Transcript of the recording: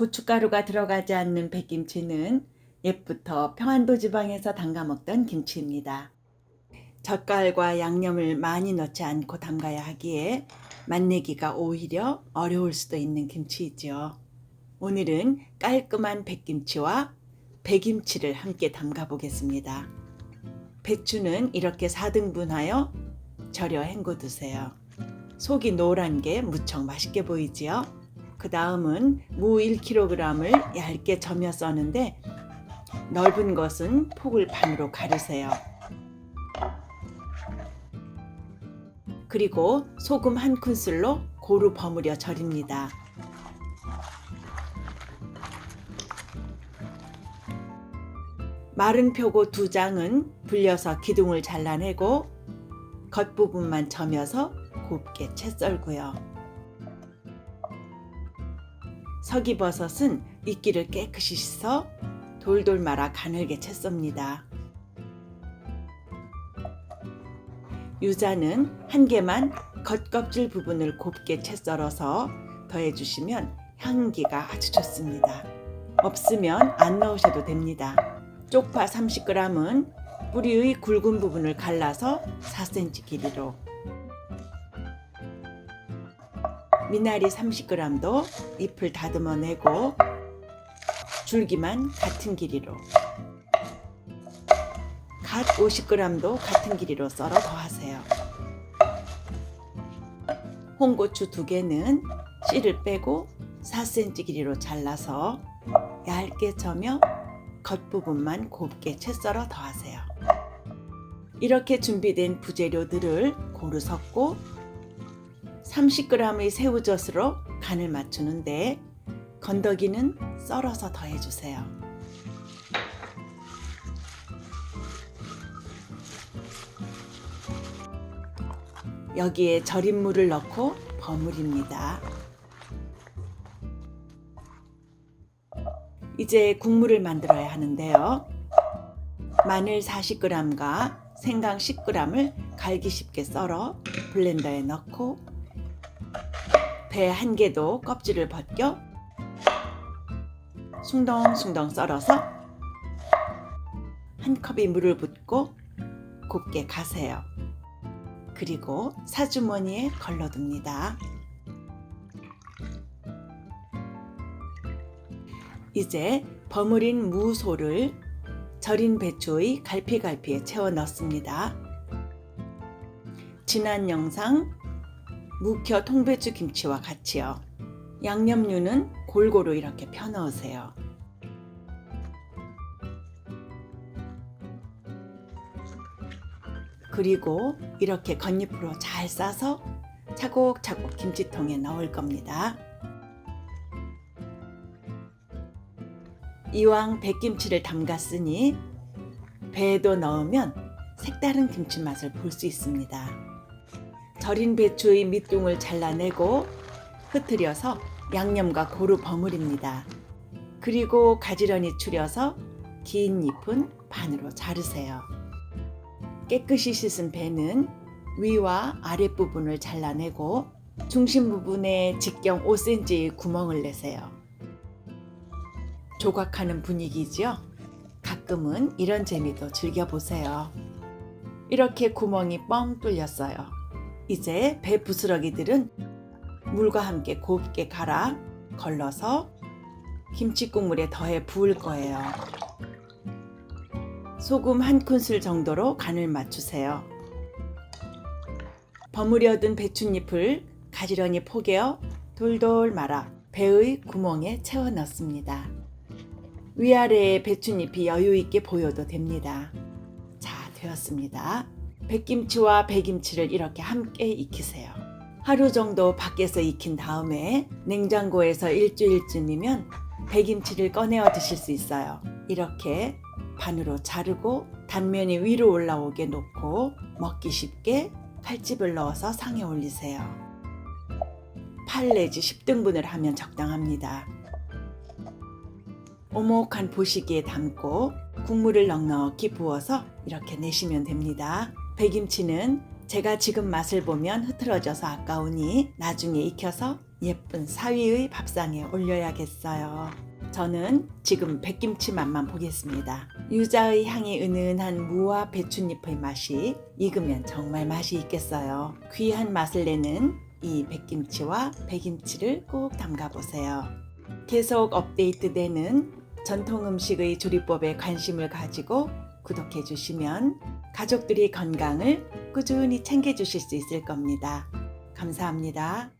고춧가루가 들어가지 않는 백김치는 옛부터 평안도 지방에서 담가 먹던 김치입니다. 젓갈과 양념을 많이 넣지 않고 담가야 하기에 맛내기가 오히려 어려울 수도 있는 김치이죠. 오늘은 깔끔한 백김치와 배김치를 함께 담가 보겠습니다. 배추는 이렇게 4등분하여 절여 헹궈 두세요. 속이 노란 게 무척 맛있게 보이지요? 그 다음은 무 1kg을 얇게 점여 써는데 넓은 것은 폭을 반으로 가르세요. 그리고 소금 한 큰술로 고루 버무려 절입니다. 마른 표고 두 장은 불려서 기둥을 잘라내고 겉부분만 점여서 곱게 채 썰고요. 서기버섯은 이끼를 깨끗이 씻어 돌돌 말아 가늘게 채 썹니다. 유자는 한 개만 겉껍질 부분을 곱게 채 썰어서 더해주시면 향기가 아주 좋습니다. 없으면 안 넣으셔도 됩니다. 쪽파 30g은 뿌리의 굵은 부분을 갈라서 4cm 길이로 미나리 30g도 잎을 다듬어 내고 줄기만 같은 길이로 갓 50g도 같은 길이로 썰어 더하세요. 홍고추 두 개는 씨를 빼고 4cm 길이로 잘라서 얇게 저며 겉부분만 곱게 채 썰어 더하세요. 이렇게 준비된 부재료들을 고루 섞고 30g의 새우젓으로 간을 맞추는데 건더기는 썰어서 더해주세요. 여기에 절인 물을 넣고 버무립니다. 이제 국물을 만들어야 하는데요. 마늘 40g과 생강 10g을 갈기 쉽게 썰어 블렌더에 넣고 배 한 개도 껍질을 벗겨 숭덩숭덩 썰어서 한 컵의 물을 붓고 곱게 가세요. 그리고 사주머니에 걸러둡니다. 이제 버무린 무소를 절인 배추의 갈피갈피에 채워 넣습니다. 지난 영상 묵혀 통배추 김치와 같이요. 양념류는 골고루 이렇게 펴 넣으세요. 그리고 이렇게 겉잎으로 잘 싸서 차곡차곡 김치통에 넣을 겁니다. 이왕 백김치를 담갔으니 배에도 넣으면 색다른 김치 맛을 볼 수 있습니다. 절인 배추의 밑둥을 잘라내고 흩뜨려서 양념과 고루 버무립니다. 그리고 가지런히 추려서 긴 잎은 반으로 자르세요. 깨끗이 씻은 배는 위와 아랫부분을 잘라내고 중심 부분에 직경 5cm의 구멍을 내세요. 조각하는 분위기지요? 가끔은 이런 재미도 즐겨보세요. 이렇게 구멍이 뻥 뚫렸어요. 이제 배 부스러기들은 물과 함께 곱게 갈아 걸러서 김치국물에 더해 부을 거예요. 소금 한 큰술 정도로 간을 맞추세요. 버무려둔 배춧잎을 가지런히 포개어 돌돌 말아 배의 구멍에 채워 넣습니다. 위아래에 배춧잎이 여유 있게 보여도 됩니다. 자, 되었습니다. 백김치와 배김치를 이렇게 함께 익히세요. 하루 정도 밖에서 익힌 다음에 냉장고에서 일주일쯤이면 배김치를 꺼내어 드실 수 있어요. 이렇게 반으로 자르고 단면이 위로 올라오게 놓고 먹기 쉽게 칼집을 넣어서 상에 올리세요. 8 내지 10등분을 하면 적당합니다. 오목한 보시기에 담고 국물을 넉넉히 부어서 이렇게 내시면 됩니다. 배김치는 제가 지금 맛을 보면 흐트러져서 아까우니 나중에 익혀서 예쁜 사위의 밥상에 올려야겠어요. 저는 지금 백김치 맛만 보겠습니다. 유자의 향이 은은한 무와 배춧잎의 맛이 익으면 정말 맛이 있겠어요. 귀한 맛을 내는 이 백김치와 배김치를 꼭 담가 보세요. 계속 업데이트되는 전통 음식의 조리법에 관심을 가지고 구독해 주시면 가족들이 건강을 꾸준히 챙겨 주실 수 있을 겁니다. 감사합니다.